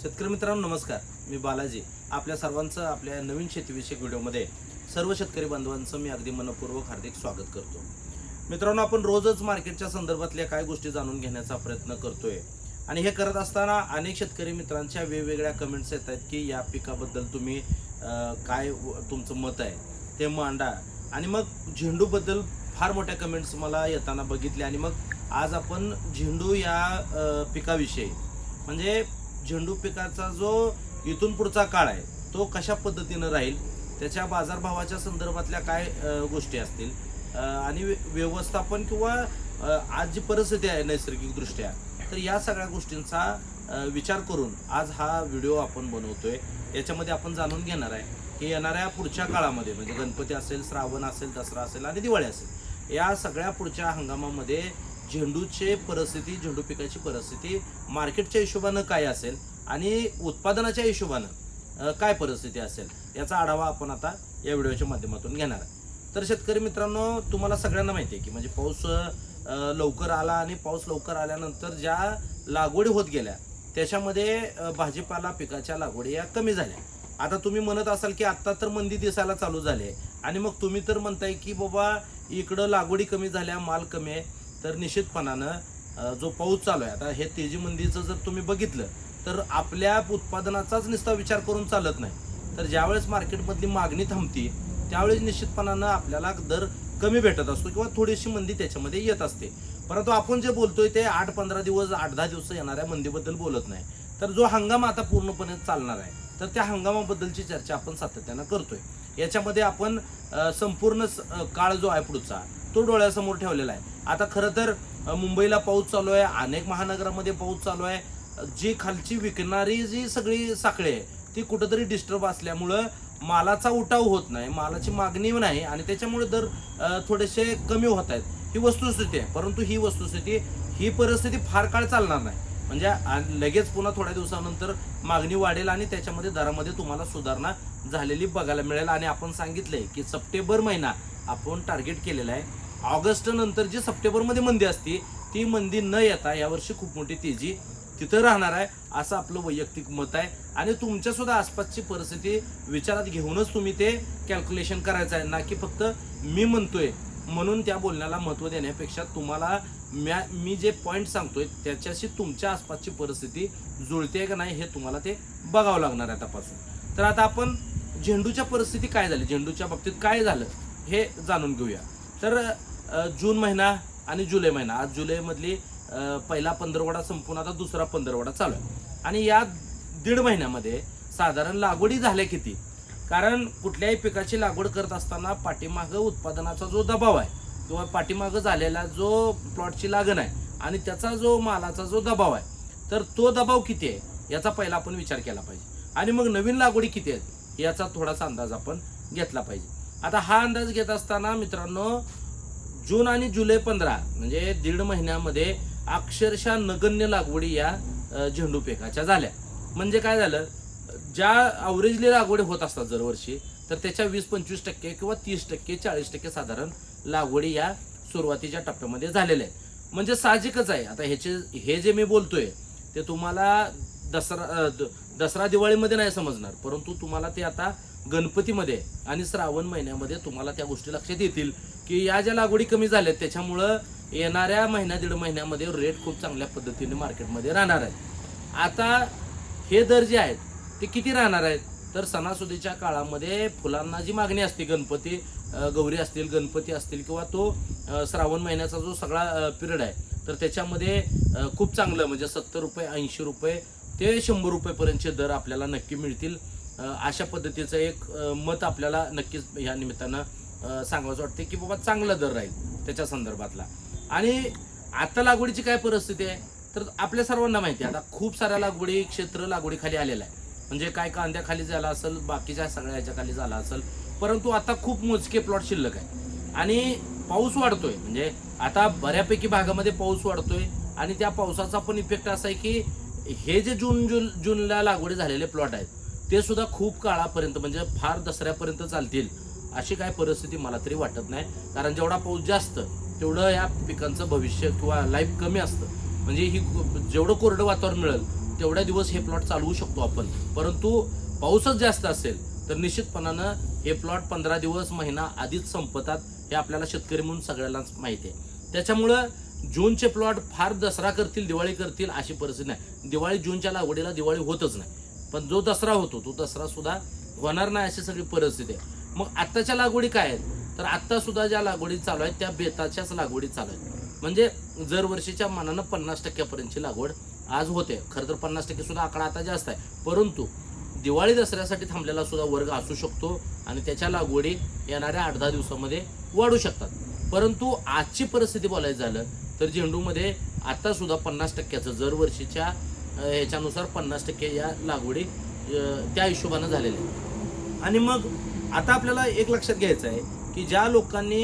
शेतकरी मित्रांनो नमस्कार. मी बालाजी. आपल्या सर्वांचं आपल्या नवीन शेतीविषयक व्हिडिओमध्ये सर्व शेतकरी बांधवांचं मी अगदी मनपूर्वक हार्दिक स्वागत करतो. मित्रांनो आपण रोजच मार्केटच्या संदर्भातल्या काय गोष्टी जाणून घेण्याचा प्रयत्न करतोय. आणि हे करत असताना अनेक शेतकरी मित्रांच्या वेगवेगळ्या कमेंट्स येत आहेत की या पिकाबद्दल तुम्ही काय तुमचं मत आहे? ते मांडा. आणि मग झेंडूबद्दल फार मोठ्या कमेंट्स मला येताना बघितल्या आणि मग आज आपण झेंडू या पिकाविषयी. म्हणजे झेंडू पिकाचा जो इथून पुढचा काळ आहे तो कशा पद्धतीनं राहील? त्याच्या बाजारभावाच्या संदर्भातल्या काय गोष्टी असतील? आणि व्यवस्थापन किंवा आज जी परिस्थिती आहे नैसर्गिकदृष्ट्या तर या सगळ्या गोष्टींचा विचार करून आज हा व्हिडिओ आपण बनवतोय. याच्यामध्ये आपण जाणून घेणार आहे की येणाऱ्या पुढच्या काळामध्ये म्हणजे गणपती असेल श्रावण असेल दसरा असेल आणि दिवाळी असेल या सगळ्या पुढच्या हंगामामध्ये झेंडूचे परिस्थिती झेंडू पिकाची परिस्थिती मार्केटच्या हिशोबानं काय असेल आणि उत्पादनाच्या हिशोबानं काय परिस्थिती असेल याचा आढावा आपण आता या व्हिडिओच्या माध्यमातून घेणार आहे तर शेतकरी मित्रांनो तुम्हाला सगळ्यांना माहिती आहे की म्हणजे पाऊस लवकर आला आणि पाऊस लवकर आल्यानंतर ज्या लागवडी होत गेल्या त्याच्यामध्ये भाजीपाला पिकाच्या लागवडी या कमी झाल्या. आता तुम्ही म्हणत असाल की आत्ता तर मंदी दिसायला चालू झाली आहे आणि मग तुम्ही तर म्हणताय की बाबा इकडं लागवडी कमी झाल्या माल कमी आहे. तर निश्चितपणानं जो पाऊस चालू आहे आता हे तेजी मंदीचं जर तुम्ही बघितलं तर आपल्या उत्पादनाचाच नुसता विचार करून चालत नाही. तर ज्यावेळेस मार्केटमधली मागणी थांबती त्यावेळेस निश्चितपणानं आपल्याला दर कमी भेटत असतो किंवा थोडीशी मंदी त्याच्यामध्ये येत असते. परंतु आपण जे बोलतोय ते आठ पंधरा दिवस आठ दहा दिवस येणाऱ्या मंदीबद्दल बोलत नाही. तर जो हंगाम आता पूर्णपणे चालणार आहे तर त्या हंगामाबद्दलची चर्चा आपण सातत्यानं करतोय. याच्यामध्ये आपण संपूर्ण स- काळ जो आहे पुढचा तो डोळ्यासमोर ठेवलेला आहे. आता खरं तर मुंबईला पाऊस चालू आहे अनेक महानगरामध्ये पाऊस चालू आहे. जी खालची विकणारी जी सगळी साखळी आहे ती कुठंतरी डिस्टर्ब असल्यामुळं मालाचा उठाव होत नाही मालाची मागणी नाही आणि त्याच्यामुळे दर थोडेसे कमी होत आहेत. ही वस्तुस्थिती आहे परंतु ही वस्तुस्थिती ही परिस्थिती फार काळ चालणार नाही. म्हणजे लगेच पुन्हा थोड्या दिवसानंतर मागणी वाढेल आणि त्याच्यामध्ये दरामध्ये तुम्हाला सुधारणा झालेली बघायला मिळेल. आणि आपण सांगितलंय की सप्टेंबर महिना आपण टार्गेट केलेला आहे. ऑगस्ट नंतर जी सप्टेंबरमध्ये मंदी असते ती मंदी न येता यावर्षी खूप मोठी तेजी तिथं राहणार आहे असं आपलं वैयक्तिक मत आहे. आणि तुमच्यासुद्धा आसपासची परिस्थिती विचारात घेऊनच तुम्ही ते कॅल्क्युलेशन करायचं आहे. ना की फक्त मी म्हणतोय म्हणून त्या बोलण्याला महत्त्व देण्यापेक्षा तुम्हाला म्या मी जे पॉईंट सांगतोय त्याच्याशी तुमच्या आसपासची परिस्थिती जुळते का नाही हे तुम्हाला ते बघावं लागणार आहे तपासून तर आता आपण झेंडूच्या परिस्थिती काय झाली? झेंडूच्या बाबतीत काय झालं? हे जाणून घेऊया. तर जून महिना आणि जुलै महिना. आज जुलैमधली पहिला पंधरवडा संपून आता दुसरा पंधरवडा चालू आहे. आणि या दीड महिन्यामध्ये साधारण लागवडी झाल्या किती? कारण कुठल्याही पिकाची लागवड करत असताना पाठीमागं उत्पादनाचा जो दबाव आहे किंवा पाठीमागं झालेला जो प्लॉटची लागण आहे आणि त्याचा जो मालाचा जो दबाव आहे तर तो दबाव किती आहे? याचा पहिला आपण विचार केला पाहिजे. आणि मग नवीन लागवडी किती आहेत? याचा थोडासा अंदाज आपण घेतला पाहिजे. आता हा अंदाज घेत असताना मित्रांनो जून आणि जुलै पंधरा म्हणजे दीड महिन्यामध्ये अक्षरशः नगण्य लागवडी या झेंडू पेकाच्या झाल्या. म्हणजे काय झालं? ज्या अवरेजली लागवडी होत असतात दरवर्षी तर त्याच्या वीस पंचवीस टक्के किंवा तीस टक्के चाळीस टक्के साधारण लागवडी या सुरुवातीच्या टप्प्यामध्ये झालेल्या आहेत. म्हणजे साहजिकच आहे. आता ह्याचे हे जे मी बोलतोय ते तुम्हाला दसरा द- दसरा दिवाळीमध्ये नाही समजणार परंतु तुम्हाला ते आता गणपतीमध्ये आणि श्रावण महिन्यामध्ये तुम्हाला त्या गोष्टी लक्षात येतील की या ज्या लागवडी कमी झाल्यात त्याच्यामुळं येणाऱ्या महिन्या दीड महिन्यामध्ये रेट खूप चांगल्या पद्धतीने मार्केटमध्ये राहणार आहेत. आता हे दर जे आहेत ते किती राहणार आहेत? तर सणासुदीच्या काळामध्ये फुलांना जी मागणी असते गणपती गौरी असतील गणपती असतील किंवा तो श्रावण महिन्याचा जो सगळा पिरियड आहे तर त्याच्यामध्ये खूप चांगलं म्हणजे सत्तर रुपये ऐंशी रुपये ते शंभर रुपयेपर्यंतचे दर आपल्याला नक्की मिळतील. अशा पद्धतीचं एक मत आपल्याला नक्कीच ह्या निमित्तानं अ, सांगावंसं वाटते की बाबा चांगला दर राहील त्याच्या संदर्भातला. आणि आता लागवडीची काय परिस्थिती आहे? तर आपल्या सर्वांना माहिती आहे आता खूप साऱ्या लागवडी क्षेत्र लागवडीखाली आलेलं आहे. म्हणजे काय कांद्याखाली झाला असेल बाकीच्या सगळ्या ह्याच्याखाली झाला असेल परंतु आता खूप मोजके प्लॉट शिल्लक आहे आणि पाऊस वाढतोय म्हणजे आता बऱ्यापैकी भागामध्ये पाऊस वाढतोय आणि त्या पावसाचा पण इफेक्ट असा आहे की हे जे जून जून जूनला लागवडी झालेले प्लॉट आहेत ते सुद्धा खूप काळापर्यंत म्हणजे फार दसऱ्यापर्यंत चालतील अशी काय परिस्थिती मला तरी वाटत नाही. कारण जेवढा पाऊस जास्त तेवढं या पिकांचं भविष्य किंवा लाईफ कमी असतं. म्हणजे ही जेवढं कोरडं वातावरण मिळेल तेवढ्या दिवस हे प्लॉट चालवू शकतो आपण. परंतु पाऊसच जास्त असेल तर निश्चितपणानं हे प्लॉट पंधरा दिवस महिना आधीच संपतात हे आपल्याला शेतकरी म्हणून सगळ्यांनाच माहिती आहे. त्याच्यामुळं जूनचे प्लॉट फार दसरा करतील दिवाळी करतील अशी परिस्थिती नाही. दिवाळी जूनच्या लागवडीला दिवाळी होतच नाही. पण जो दसरा होतो तो दसरा सुद्धा होणार नाही अशी सगळी परिस्थिती आहे. मग आत्ताच्या लागवडी काय आहेत? तर आत्ता सुद्धा ज्या लागवडी चालू आहेत त्या बेताच्याच लागवडी चालू आहेत. म्हणजे जर वर्षीच्या मानानं पन्नास टक्क्यापर्यंतची लागवड आज होते. खरं तर पन्नास टक्के सुद्धा आकडा आता जास्त आहे. परंतु दिवाळी दसऱ्यासाठी थांबलेला सुद्धा वर्ग असू शकतो आणि त्याच्या लागवडी येणाऱ्या आठ दहा दिवसामध्ये वाढू शकतात. परंतु आजची परिस्थिती बोलायचं झालं तर झेंडूमध्ये आता सुद्धा पन्नास टक्क्याचं जर वर्षीच्या ह्याच्यानुसार पन्नास टक्के या लागवडी त्या हिशोबानं झालेल्या आहे आणि मग आता आपल्याला एक लक्षात घ्यायचं आहे की ज्या लोकांनी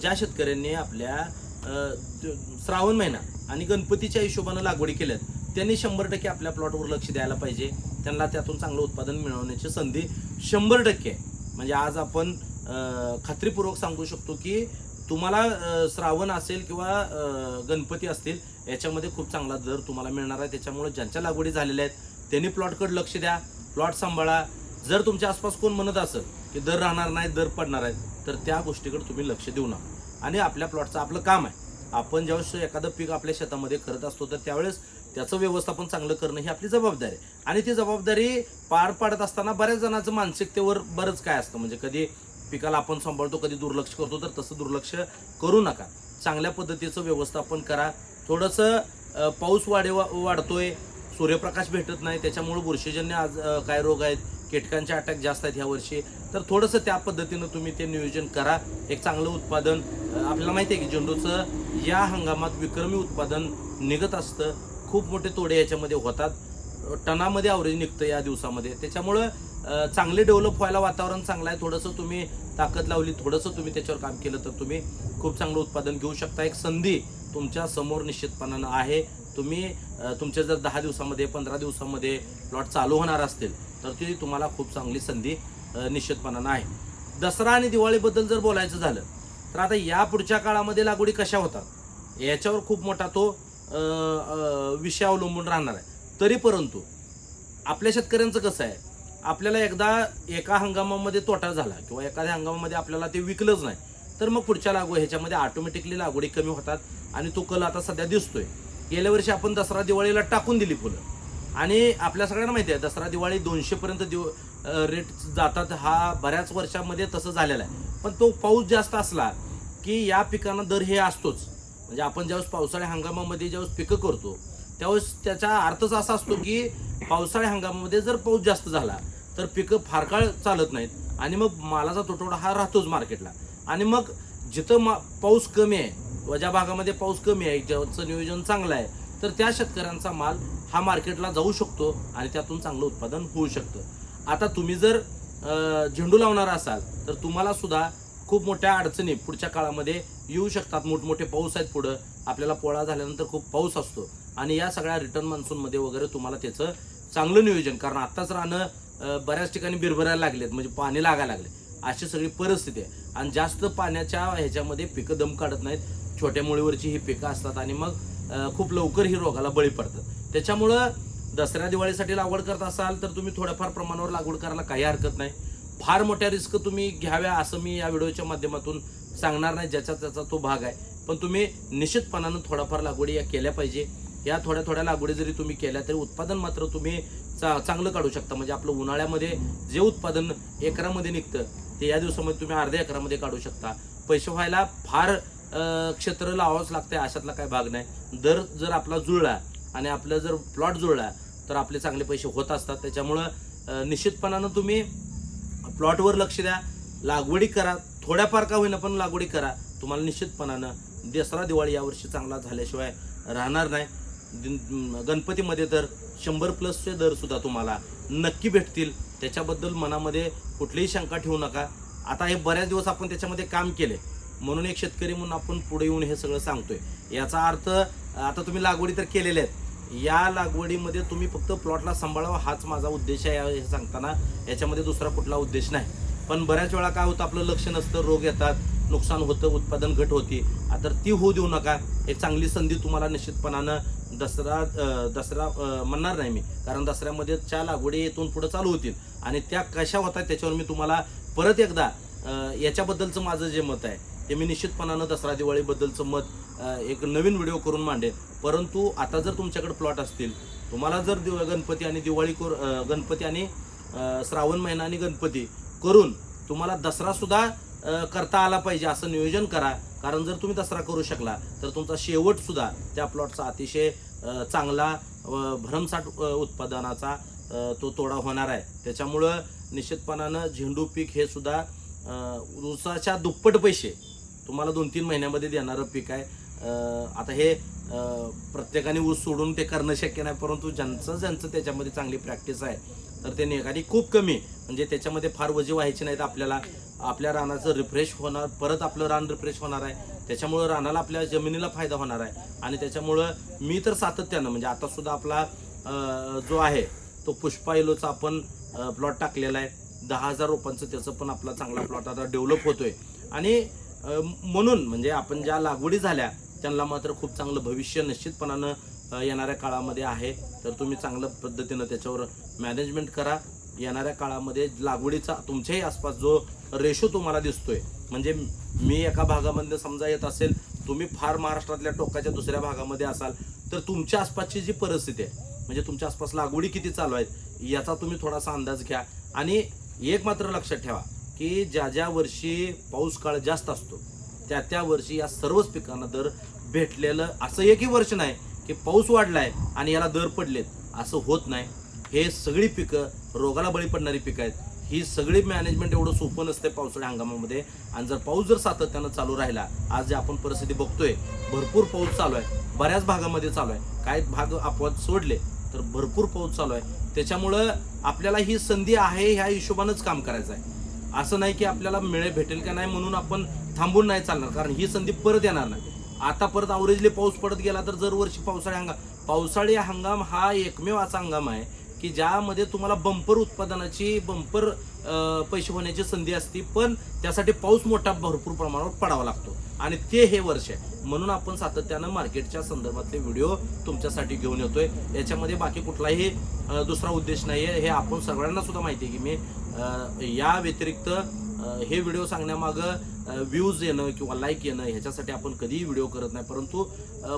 ज्या शेतकऱ्यांनी आपल्या श्रावण महिना आणि गणपतीच्या हिशोबानं लागवडी केल्यात त्यांनी शंभर टक्के आपल्या प्लॉटवर लक्ष द्यायला पाहिजे. त्यांना त्यातून चांगलं उत्पादन मिळवण्याची संधी शंभर टक्के म्हणजे आज आपण खात्रीपूर्वक सांगू शकतो की तुम्हाला श्रावण असेल किंवा गणपती असतील याच्यामध्ये खूप चांगला दर तुम्हाला मिळणार आहे. त्याच्यामुळे ज्यांच्या लागवडी झालेल्या आहेत त्यांनी प्लॉटकडे लक्ष द्या प्लॉट सांभाळा. जर तुमच्या आसपास कोण म्हणत असेल की दर राहणार नाही दर पडणार आहेत तर त्या गोष्टीकडे तुम्ही लक्ष देऊ नका. आणि आपल्या प्लॉटचं आपलं काम आहे. आपण ज्यावेळेस एखादं पीक आपल्या शेतामध्ये करत असतो तर त्यावेळेस त्याचं व्यवस्थापन चांगलं करणं ही आपली जबाबदारी आहे. आणि ती जबाबदारी पार पाडत असताना बऱ्याच जणांचं मानसिकतेवर बरंच काय असतं. म्हणजे कधी पिकाला आपण सांभाळतो कधी दुर्लक्ष करतो तर तसं दुर्लक्ष करू नका. चांगल्या पद्धतीचं व्यवस्थापन करा. थोडंसं पाऊस वाढे वाढतोय सूर्यप्रकाश भेटत नाही त्याच्यामुळे बुरशीजन्य आज काय रोग आहेत कीटकांचे अटॅक जास्त आहेत ह्या वर्षी तर थोडंसं त्या पद्धतीनं तुम्ही ते नियोजन करा. एक चांगलं उत्पादन आपल्याला माहिती आहे की झेंडूचं या हंगामात विक्रमी उत्पादन निघत असतं. खूप मोठे तोडे याच्यामध्ये होतात. टनामध्ये आवरेज निघतं या दिवसामध्ये. त्याच्यामुळं चांगले डेव्हलप व्हायला वातावरण चांगलं आहे. थोडंसं तुम्ही ताकद लावली थोडंसं तुम्ही त्याच्यावर काम केलं तर तुम्ही खूप चांगलं उत्पादन घेऊ शकता. एक संधी तुमच्यासमोर निश्चितपणानं आहे. तुम्ही तुमचे तुमच्या जर दहा दिवसामध्ये पंधरा दिवसामध्ये प्लॉट चालू होणार असतील तर ती तुम्हाला खूप चांगली संधी निश्चितपणानं आहे. दसरा आणि दिवाळीबद्दल जर बोलायचं झालं तर आता या पुढच्या काळामध्ये लागवडी कशा होतात? याच्यावर खूप मोठा तो विषय अवलंबून राहणार आहे. तरी परंतु आपल्या शेतकऱ्यांचं कसं आहे? आपल्याला एकदा एका हंगामामध्ये तोटा झाला किंवा एखाद्या हंगामामध्ये आपल्याला ते विकलंच नाही तर मग पुढच्या लागवड ह्याच्यामध्ये ऑटोमॅटिकली लागवडी कमी होतात आणि तो कल आता सध्या दिसतोय. गेल्या वर्षी आपण दसरा दिवाळीला टाकून दिली फुलं. आणि आपल्या सगळ्यांना माहिती आहे दसरा दिवाळी दोनशेपर्यंत दिव रेट जातात. हा बऱ्याच वर्षामध्ये तसं झालेला आहे. पण तो पाऊस जास्त असला की या पिकांना दर हे असतोच. म्हणजे आपण ज्यावेळेस पावसाळ्या हंगामामध्ये ज्यावेळेस पिकं करतो त्यावेळेस त्याचा अर्थच असा असतो की पावसाळ्या हंगामामध्ये जर पाऊस जास्त झाला तर पिकं फार काळ चालत नाहीत. आणि मग मालाचा तुटवडा हा राहतोच मार्केटला. आणि मग जिथं मा पाऊस कमी आहे किंवा ज्या भागामध्ये पाऊस कमी आहे ज्याचं नियोजन चांगलं आहे तर त्या शेतकऱ्यांचा माल हा मार्केटला जाऊ शकतो आणि त्यातून चांगलं उत्पादन होऊ शकतं. आता तुम्ही जर झेंडू लावणार असाल तर तुम्हाला सुद्धा खूप मोठ्या अडचणी पुढच्या काळामध्ये येऊ शकतात. मोठमोठे पाऊस आहेत पुढं. आपल्याला पोळा झाल्यानंतर खूप पाऊस असतो. आणि या सगळ्या रिटर्न मान्सूनमध्ये वगैरे तुम्हाला त्याचं चांगलं नियोजन कारण आत्ताच राहणं बऱ्याच ठिकाणी बिरबरायला लागलेत म्हणजे पाणी लागायला लागले. अशी सगळी परिस्थिती आहे. आणि जास्त पाण्याच्या ह्याच्यामध्ये पिकं दम काढत नाहीत. छोट्या मुळीवरची ही पिकं असतात आणि मग खूप लवकर ही रोगाला बळी पडतात. त्याच्यामुळं दसऱ्या दिवाळीसाठी लागवड करत असाल तर तुम्ही थोड्याफार प्रमाणावर लागवड करायला काही हरकत नाही. फार मोठ्या रिस्क तुम्ही घ्याव्या असं मी या व्हिडिओच्या माध्यमातून सांगणार नाही ज्याचा त्याचा तो भाग आहे. पण तुम्ही निश्चितपणानं थोडाफार लागवडी या केल्या पाहिजे. या थोड्या थोड्या लागवडी जरी तुम्ही केल्या तरी उत्पादन मात्र तुम्ही चा चांगलं काढू शकता. म्हणजे आपलं उन्हाळ्यामध्ये जे उत्पादन एकरामध्ये निघतं ते या दिवसामध्ये तुम्ही अर्ध्या एकरामध्ये काढू शकता. पैसे व्हायला फार क्षेत्र लावावंच लागतंय अशातला काय भाग नाही. दर जर आपला जुळला आणि आपलं जर प्लॉट जुळला तर आपले चांगले पैसे होत असतात. त्याच्यामुळं निश्चितपणानं तुम्ही प्लॉटवर लक्ष द्या. लागवडी करा. थोड्याफार का होईना पण लागवडी करा. तुम्हाला निश्चितपणानं दसरा दिवाळी यावर्षी चांगला झाल्याशिवाय राहणार नाही. गणपतीमध्ये तर शंभर प्लसचे दरसुद्धा तुम्हाला नक्की भेटतील. त्याच्याबद्दल मनामध्ये कुठलीही शंका ठेवू नका. आता हे बऱ्याच दिवस आपण त्याच्यामध्ये काम केले. म्हणून एक शेतकरी म्हणून आपण पुढे येऊन हे सगळं सांगतोय. याचा अर्थ आता तुम्ही लागवडी तर केलेल्या आहेत. या लागवडीमध्ये तुम्ही फक्त प्लॉटला सांभाळावा हाच माझा उद्देश आहे हे सांगताना. याच्यामध्ये दुसरा कुठला उद्देश नाही. पण बऱ्याच वेळा काय होतं आपलं लक्ष नसतं रोग येतात नुकसान होतं उत्पादन घट होती. तर ती होऊ देऊ नका. एक चांगली संधी तुम्हाला निश्चितपणानं दसरा दसरा म्हणणार नाही मी. कारण दसऱ्यामध्ये च्या लागवडी येथून पुढे चालू होतील. आणि त्या कशा होतात त्याच्यावर मी तुम्हाला परत एकदा याच्याबद्दलचं माझं जे मत आहे ते मी निश्चितपणानं दसरा दिवाळीबद्दलचं मत एक नवीन व्हिडिओ करून मांडेन. परंतु आता जर तुमच्याकडे प्लॉट असतील तुम्हाला जर दिव गणपती आणि दिवाळी कर गणपती आणि श्रावण महिना आणि गणपती करून तुम्हाला दसरासुद्धा करता आला पाहिजे असं नियोजन करा. कारण जर तुम्ही दसरा करू शकला तर तुमचा शेवटसुद्धा त्या प्लॉटचा अतिशय चांगला भरमसाठ उत्पादनाचा तो तोडा होणार आहे. त्याच्यामुळं निश्चितपणानं झेंडू पीक हे सुद्धा ऊसाच्या दुप्पट पैसे तुम्हाला दोन तीन महिन्यामध्ये देणारं पीक आहे. आता हे प्रत्येकाने ऊस सोडून ते करणं शक्य नाही परंतु ज्यांचं ज्यांचं त्याच्यामध्ये चांगली प्रॅक्टिस आहे तर ते निघाली खूप कमी. म्हणजे त्याच्यामध्ये फार वजे व्हायचे नाहीत आपल्याला. आपल्या रानाचं रिफ्रेश होणार परत आपलं रान रिफ्रेश होणार आहे. त्याच्यामुळं रानाला आपल्या जमिनीला फायदा होणार आहे. आणि त्याच्यामुळं मी तर सातत्यानं म्हणजे आतासुद्धा आपला जो आहे तो पुष्पा इलोचा आपण प्लॉट टाकलेला आहे. दहा हजार रोपांचं त्याचं पण आपला चांगला प्लॉट आता डेव्हलप होतोय. आणि म्हणून म्हणजे आपण ज्या लागवडी झाल्या त्यांना मात्र खूप चांगलं भविष्य निश्चितपणानं येणाऱ्या काळामध्ये आहे. तर तुम्ही चांगल्या पद्धतीनं त्याच्यावर मॅनेजमेंट करा. येणाऱ्या काळामध्ये लागवडीचा तुमच्याही आसपास जो रेशो तुम्हाला दिसतोय म्हणजे मी एका भागामध्ये समजा येत असेल तुम्ही फार महाराष्ट्रातल्या टोकाच्या दुसऱ्या भागामध्ये असाल तर तुमच्या आसपासची जी परिस्थिती आहे म्हणजे तुमच्या आसपास लागवडी किती चालू आहेत याचा तुम्ही थोडासा अंदाज घ्या. आणि एक मात्र लक्षात ठेवा की ज्या ज्या वर्षी पाऊस काळ जास्त असतो त्या त्या वर्षी या सर्वच पिकांना दर भेटलेलं असं एकही वर्ष नाही की पाऊस वाढलाय आणि याला दर पडलेत. असं होत नाही. हे सगळी पिकं रोगाला बळी पडणारी पिकं आहेत. ही सगळी मॅनेजमेंट एवढं सोपं नसते पावसाळ्या हंगामामध्ये. आणि जर पाऊस जर सातत्यानं चालू राहिला आज जे आपण परिस्थिती बघतोय भरपूर पाऊस चालू आहे. बऱ्याच भागामध्ये चालू आहे. काही भाग अपवाद सोडले तर भरपूर पाऊस चालू आहे. त्याच्यामुळं आपल्याला ही संधी आहे ह्या हिशोबानंच काम करायचं आहे. असं नाही की आपल्याला मिळे भेटेल का नाही म्हणून आपण थांबून नाही चालणार कारण ही संधी परत येणार नाही. आता परत आवरेजली पाऊस पडत गेला तर दरवर्षी पावसाळी हंगाम. पावसाळी हंगाम हा एकमेव असा हंगाम आहे की ज्यामध्ये तुम्हाला बंपर उत्पादनाची बंपर पैसे होण्याची संधी असते पण त्यासाठी पाऊस मोठा भरपूर प्रमाणावर पडावा लागतो. आणि ते हे वर्ष आहे. म्हणून आपण सातत्यानं मार्केटच्या संदर्भातले व्हिडिओ तुमच्यासाठी घेऊन येतोय. याच्यामध्ये बाकी कुठलाही दुसरा उद्देश नाही आहे हे आपण सगळ्यांना सुद्धा माहिती आहे की मी या व्यतिरिक्त हे व्हिडिओ सांगण्यामागं व्ह्यूज येणं किंवा लाईक येणं ह्याच्यासाठी आपण कधीही व्हिडिओ करत नाही. परंतु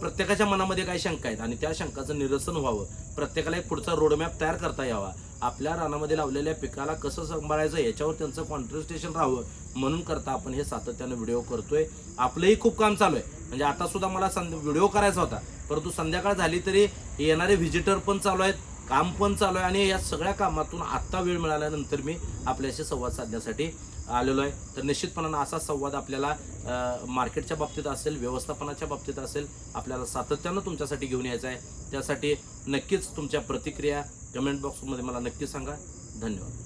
प्रत्येकाच्या मनामध्ये काही शंका आहेत आणि त्या शंकाचं निरसन व्हावं. प्रत्येकाला एक पुढचा रोडमॅप तयार करता यावा. आपल्या रानामध्ये लावलेल्या पिकाला कसं सांभाळायचं याच्यावर त्यांचं कॉन्ट्रेस्टेशन राहावं. म्हणून करता आपण हे सातत्यानं व्हिडिओ करतोय. आपलंही खूप काम चालू आहे. म्हणजे आता सुद्धा मला व्हिडिओ करायचा होता. परंतु संध्याकाळ झाली तरी येणारे व्हिजिटर पण चालू आहेत काम पण चालू आहे आणि या सगळ्या कामातून आत्ता वेळ मिळाल्यानंतर मी आपल्याशी संवाद साधण्यासाठी आलेलो आहे. तर निश्चितपणानं असा संवाद आपल्याला मार्केटच्या बाबतीत असेल व्यवस्थापनाच्या बाबतीत असेल आपल्याला सातत्यानं तुमच्यासाठी घेऊन यायचं आहे. त्यासाठी नक्कीच तुमच्या प्रतिक्रिया कमेंट बॉक्समध्ये मला नक्की सांगा. धन्यवाद.